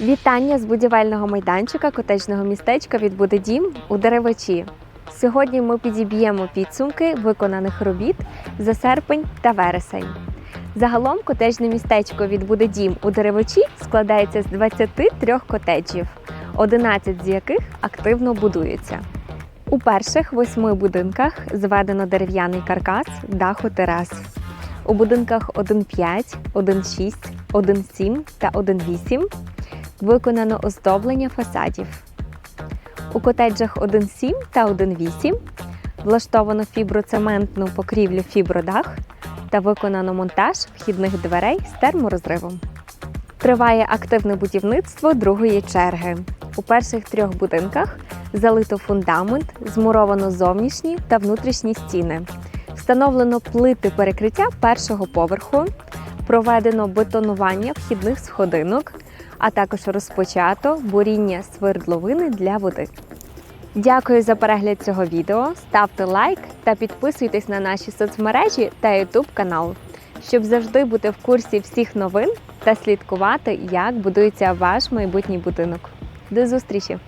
Вітання з будівельного майданчика котеджного містечка від Будедім у Деревачі. Сьогодні ми підіб'ємо підсумки виконаних робіт за серпень та вересень. Загалом котеджне містечко від Будедім у Деревачі складається з 23 котеджів, 11 з яких активно будуються. У перших восьми будинках зведено дерев'яний каркас даху терас. У будинках 1.5, 1.6, 1.7 та 1.8 виконано оздоблення фасадів. У котеджах 1.7 та 1.8 влаштовано фіброцементну покрівлю фібродах та виконано монтаж вхідних дверей з терморозривом. Триває активне будівництво другої черги. У перших трьох будинках залито фундамент, змуровано зовнішні та внутрішні стіни. Встановлено плити перекриття першого поверху, проведено бетонування вхідних сходинок, а також розпочато буріння свердловини для води. Дякую за перегляд цього відео. Ставте лайк та підписуйтесь на наші соцмережі та YouTube канал, щоб завжди бути в курсі всіх новин та слідкувати, як будується ваш майбутній будинок. До зустрічі!